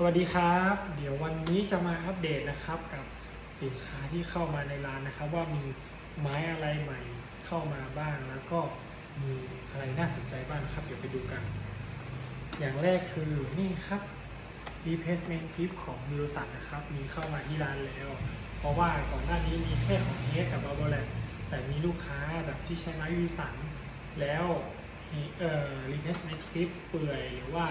สวัสดีครับ เดี๋ยววันนี้จะมาอัปเดตนะครับกับสินค้าที่เข้ามาในร้านนะครับ ว่ามีไม้อะไรใหม่เข้ามาบ้างแล้วก็มีอะไรน่าสนใจบ้างครับ เดี๋ยวไปดูกัน อย่างแรกคือนี่ครับ replacement clip ของมิวสันนะครับ มีเข้ามาที่ร้านแล้ว เพราะว่าก่อนหน้านี้มีแค่ของเฮกับ b บ b บ l ลแต่มีลูกค้าแบบที่ใช้ไม้มิวสันแล้วเอ่อ replacement clip เปื่อยหรือว่า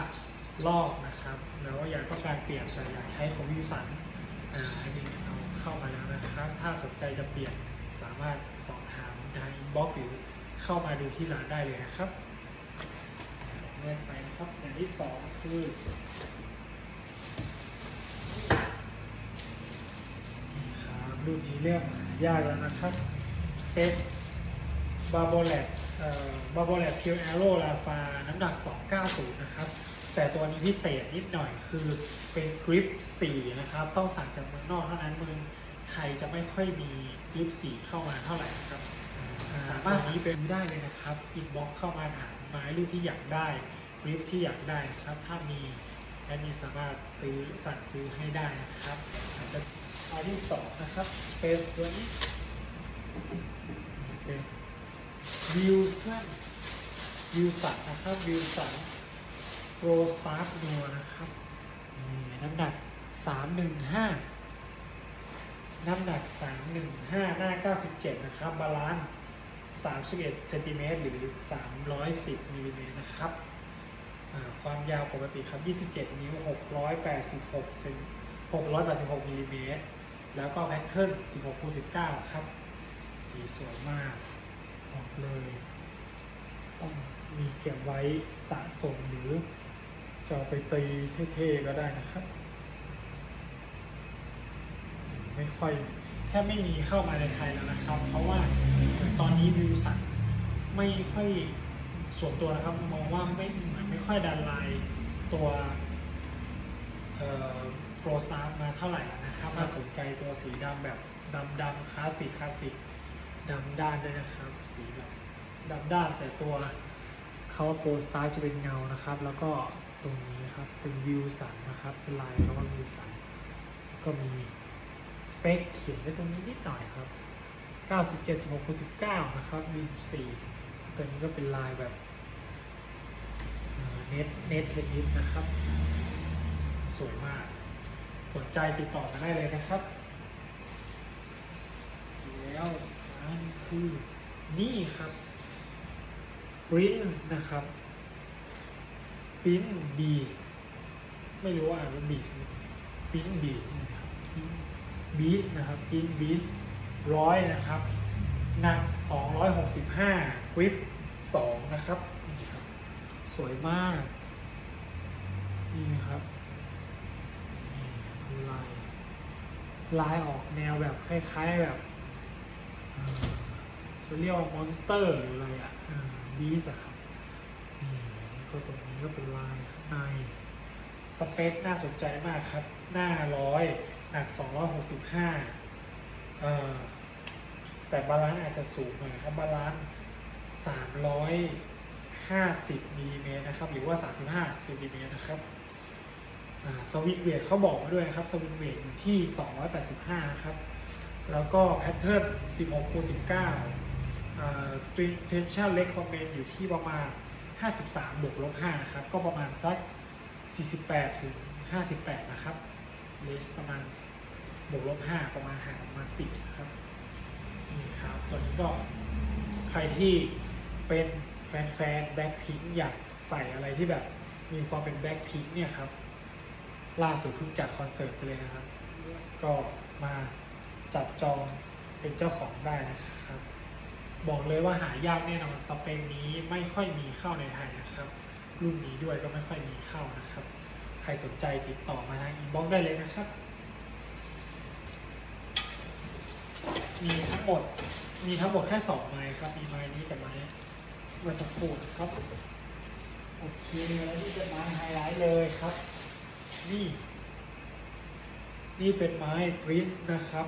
ลอกนะครับ แล้วอยากต้องการเปลี่ยนแต่อยากใช้ของวิวสันอ่าอันนี้เอาเข้ามาแล้วนะครับ ถ้าสนใจจะเปลี่ยนสามารถสอบถามทางอินบ็อกหรือเข้ามาดูที่ร้านได้เลยนะครับเลื่อนไปนะครับอย่างที่สองคือนี่ครับรุ่นนี้เรียกยากแล้วนะครับ เป็นบาโบแลตเอ่อบาโบแลตพิวแอโรลาฟา น้ำหนัก 290 นะครับ แต่ตัวนี้พิเศษนิดหน่อยคือเป็นกริป4นะครับ ต้องสั่งจากเมืองนอกเท่านั้นเมืองไทยจะไม่ค่อยมีกริป4เข้ามาเท่าไหร่นะครับ สามารถซื้อไปได้เลยนะครับอินบ็อกเข้ามาถามไม้รุ่นที่อยากได้กริปที่อยากได้นะครับ ถ้ามีแอดมินสามารถซื้อสั่งซื้อให้ได้นะครับอาจจะอันที่สองนะครับเป็นตัวนี้เป็นวิวสันวิวสันนะครับวิวสัน โรสตาร์ฟดัวนะครับนี่น้ำหนัก 315 น้ำหนัก 315 หน้า 97 นะครับ บาลานซ์31เซนติเมตรหรือ 310มิลลิเมตรนะครับ ความยาวปกติครับ 27 นิ้ว 686เซน686มิลลิเมตร แล้วก็แพทเทิร์น 16คูณ19 ครับ สีสวยมากบอกเลย ต้องมีเก็บไว้สะสมหรือ จะไปตีเท่ๆก็ได้นะครับ ไม่ค่อยแทบไม่มีเข้ามาในไทยแล้วนะครับ เพราะว่าตอนนี้วิวสันไม่ค่อยส่วนตัวนะครับ มองว่าไม่เหมือนไม่ค่อยดันไลน์ตัวโปรสตาร์มาเท่าไหร่นะครับ ถ้าสนใจตัวสีดำแบบดำดำคลาสสิกคลาสสิกดำด้านด้วยนะครับ สีแบบดำด้านแต่ตัวเขาโปรสตาร์จะเป็นเงานะครับ แล้วก็ ตรงนี้ครับเป็นวิวสันนะครับเป็นลายคำว่าวิวสันก็มีสเปคเขียนไว้ตรงนี้นิดหน่อยครับ 97 16คูณ19 นะครับ V14 ตัวนี้ก็เป็นลายแบบเน็ตเน็ตเทนนิสนะครับ สวยมาก สนใจติดต่อมาได้เลยนะครับ แล้วอันคือนี่ครับ Prince นะครับ Prince Beast ไม่รู้ว่าอ่านว่า Beast Prince Beast นะครับ Prince Beast นะครับ Prince Beast ร้อยนะครับ หนัก 265กริป2นะครับนี่ครับ สวยมาก นี่ครับดูลาย ลายออกแนวแบบคล้ายๆแบบจะเรียกว่ามอนสเตอร์หรืออะไรอะบีสอะครับนี่ แล้วก็ตรงนี้ก็เป็นลายข้างในสเปคน่าสนใจมากครับ หน้าร้อยหนัก 265เอ่อแต่บาลานซ์อาจจะสูงหน่อยครับ บาลานซ์350มิลลิเมตรนะครับ หรือว่า 35เซนติเมตรนะครับสวิงเวทเขาบอกมาด้วยนะครับ สวิงเวทอยู่ที่ 285 นะครับ แล้วก็แพทเทิร์น 16คูณ19อ่า string tension recommend อยู่ที่ประมาณ 53 บวกลบ5นะครับ ก็ประมาณสัก 48 ถึง 58 นะครับเลขประมาณบวกลบ5ประมาณห่างประมาณ10นะครับนี่ครับตัวนี้ก็ใครที่เป็นแฟนๆแบ็คพิงอยากใส่อะไรที่แบบมีความเป็นแบ็คพิงเนี่ยครับ ล่าสุดเพิ่งจัดคอนเสิร์ตไปเลยนะครับ ก็มาจับจองเป็นเจ้าของได้นะครับ บอกเลยว่าหายากแน่นอนสเปคนี้ไม่ค่อยมีเข้าในไทยนะครับรุ่นนี้ด้วยก็ไม่ค่อยมีเข้านะครับ ใครสนใจติดต่อมาทางอินบ็อกซ์ได้เลยนะครับ มีทั้งหมดมีทั้งหมดแค่สองไม้ครับ มีไม้นี้กับไม้เมื่อสักครู่ครับโอเคแล้วนี่เป็นไม้ไฮไลท์เลยครับ นี่ นี่เป็นไม้ปรินซ์นะครับ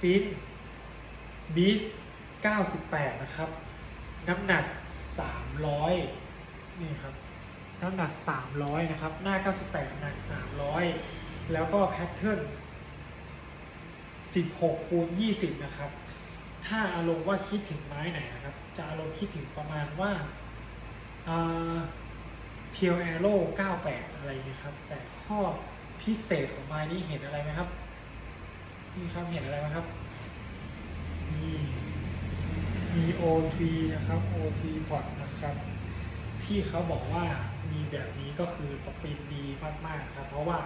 ปรินซ์บีส 98 นะครับ น้ำหนัก 300 นี่ครับ น้ำหนัก 300 นะครับ หน้า 98หนัก 300 แล้วก็แพทเทิร์น 16 คูณ 20 นะครับ ถ้าอารมณ์ว่าคิดถึงไม้ไหนนะครับ จะอารมณ์คิดถึงประมาณว่าเพียวแอโร่98 อะไรอย่างนี้ครับ แต่ข้อพิเศษของไม้นี้เห็นอะไรไหมครับ นี่ครับ เห็นอะไรไหมครับ นี่ มี O3 นะครับ O3 พอร์ตนะครับ ที่เขาบอกว่ามีแบบนี้ก็คือสปินดีมากๆครับ เพราะว่า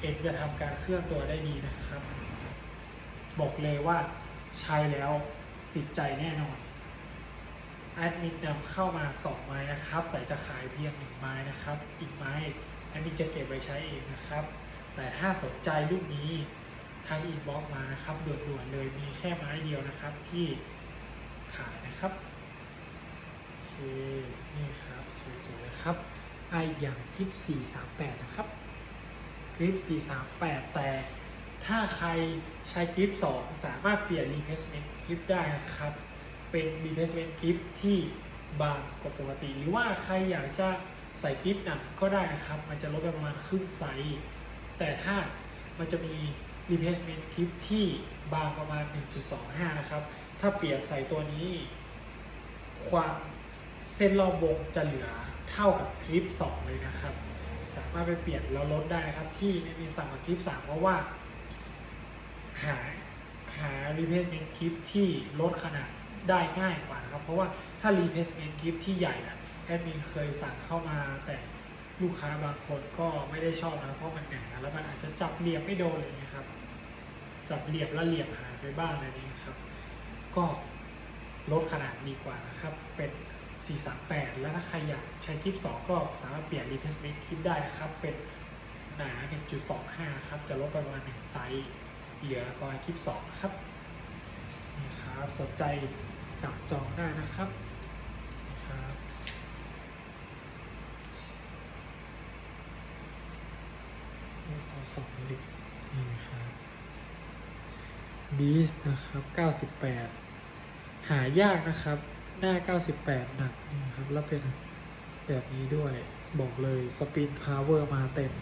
เอ็นจะทำการเคลื่อนตัวได้ดีนะครับ บอกเลยว่าใช้แล้วติดใจแน่นอนแอดมินนำเข้ามา 2 ไม้นะครับ แต่จะขายเพียง1ไม้นะครับ อีกไม้แอดมินจะเก็บไว้ใช้เองนะครับ แต่ถ้าสนใจลูกนี้ทางอินบ็อกมานะครับด่วนๆเลยมีแค่ไม้เดียวนะครับที่ ขายนะครับโอเคนี่ครับสวยๆเลยครับไออย่างคลิป 438 นะครับคลิป 438 แต่ถ้าใครใช้คลิป 2 สามารถเปลี่ยน replacement คลิปได้นะครับ เป็น replacement คลิปที่บางกว่าปกติ หรือว่าใครอยากจะใส่คลิปหนักก็ได้นะครับ มันจะลดประมาณครึ่งไซส์แต่ถ้ามันจะมี replacement คลิปที่บางประมาณ 1.25 นะครับ ถ้าเปลี่ยนใส่ตัวนี้ ความเส้นรอบวงจะเหลือเท่ากับคลิป 2 เลยนะครับ สามารถไปเปลี่ยนแล้วลดได้นะครับ ที่มีสั่งกับคลิป 3 เพราะว่า หาหา replacement คลิปที่ลดขนาดได้ง่ายกว่านะครับ เพราะว่าถ้า replacement คลิปที่ใหญ่อะแอดมินเคยสั่งเข้ามาแต่ลูกค้าบางคนก็ไม่ได้ชอบนะเพราะมันหนาแล้วมันอาจจะจับเหลี่ยมไม่โดนเลยนะครับ จับเหลี่ยมแล้วเหลี่ยมหายไปบ้างอะไรนี้ครับ ก็ลดขนาดดีกว่านะครับ เป็น 438 แล้วถ้าใครอยากใช้คลิป 2 ก็สามารถเปลี่ยน replacement คลิปได้นะครับ เป็นหนา 1.25 นะครับ จะลดไปประมาณ 1 ไซส์เหลือประมาณคลิป 2 นะครับนี่ครับ สนใจจับจองได้นะครับนี่ครับพอสองลิตรนี่ครับ บีชนะครับ 98 หายากนะครับ หน้า 98 หนักนี่ครับ แล้วเป็นแบบนี้ด้วย บอกเลยสปินพาวเวอร์มาเต็ม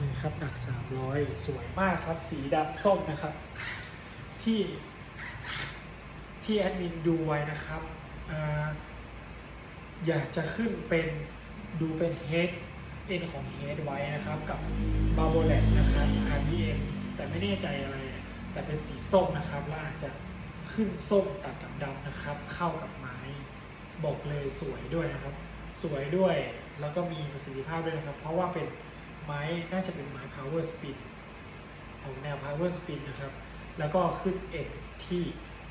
นี่ครับ หนัก 300 สวยมากครับ สีดำส้มนะครับ ที่ที่แอดมินดูไว้นะครับออยากจะขึ้นเป็นดูเป็นเฮดเอ็นของเฮดไว้นะครับ กับบาโบเลตนะครับ RPM แต่ไม่แน่ใจอะไร แต่เป็นสีส้มนะครับแล้วอาจจะขึ้นส้มตัดกับดำนะครับ เข้ากับไม้บอกเลยสวยด้วยนะครับ สวยด้วยแล้วก็มีประสิทธิภาพด้วยนะครับ เพราะว่าเป็นไม้น่าจะเป็นไม้ power spin ออกแนว power spin นะครับ แล้วก็ขึ้นเอ็นที่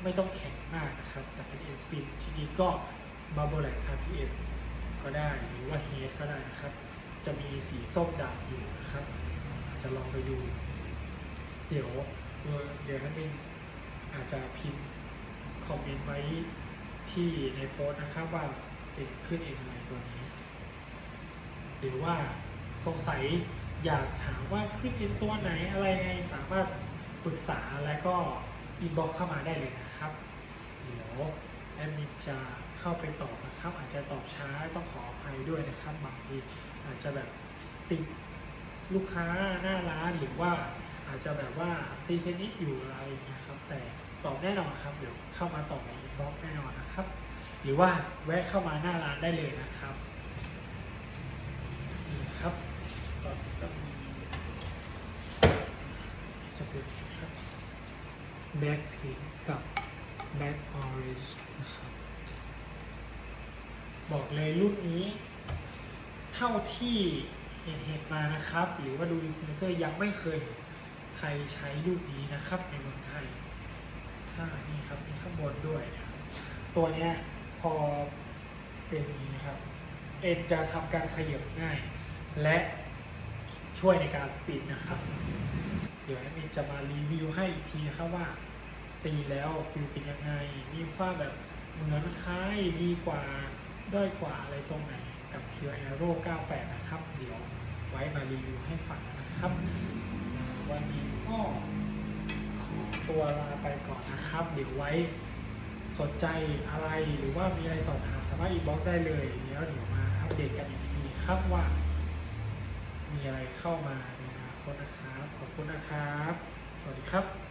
ไม่ต้องแข็งมากนะครับ แต่เป็นเอ็นสปินจริงๆก็ bubble like RPM ก็ได้หรือว่า head ก็ได้นะครับ จะมีสีส้มดำอยู่นะครับอาจจะลองไปดู เดี๋ยว เดี๋ยวท่านเป็นอาจจะพิมพ์คอมเมนต์ไว้ที่ในโพสต์นะครับว่าเป็นขึ้นเองอะไรตัวนี้ หรือว่าสงสัยอยากถามว่าขึ้นเอ็นตัวไหนอะไรไงสามารถปรึกษาและก็อินบ็อกเข้ามาได้เลยนะครับ เดี๋ยวแอดมินจะเข้าไปตอบนะครับ อาจจะตอบช้าต้องขออภัยด้วยนะครับ บางทีอาจจะแบบติดลูกค้าหน้าร้านหรือว่า อาจจะแบบว่าตีเทนนิสอยู่อะไรอย่างเงี้ยครับ แต่ตอบแน่นอนครับเดี๋ยวเข้ามาตอบในอินบ็อกแน่นอนนะครับ หรือว่าแวะเข้ามาหน้าร้านได้เลยนะครับนี่ครับตอนนี้ก็มีจะเป็นครับแบ็คพิงกับแบ็คออเรนจ์นะครับบอกเลยรุ่นนี้ เท่าที่เห็นเห็นมานะครับ หรือว่าดูอินฟลูเอนเซอร์ยังไม่เคยเห็น ใครใช้รุ่นนี้นะครับในเมืองไทยถ้านี่ครับมีข้างบนด้วยนะครับตัวเนี้ยพอเป็นอย่างนี้นะครับ เอ็นจะทำการขยับง่าย และช่วยในการสปีดนะครับ เดี๋ยวแอดมินจะมารีวิวให้อีกทีครับว่า ตีแล้วฟิลเป็นยังไง มีความแบบเหมือนคล้ายดีกว่าด้อยกว่าอะไรตรงไหนกับ Pure Aero 98 นะครับ เดี๋ยวไว้มารีวิวให้ฟังนะครับ วันนี้ก็ขอตัวลาไปก่อนนะครับ เดี๋ยวไว้สนใจอะไรหรือว่ามีอะไรสอบถามสามารถอินบ็อกซ์ได้เลยเดี๋ยวเดี๋ยวมาอัปอัปเดตกันอีกทีครับว่า มีอะไรเข้ามาในอนาคตนะครับ ขอบคุณนะครับ สวัสดีครับ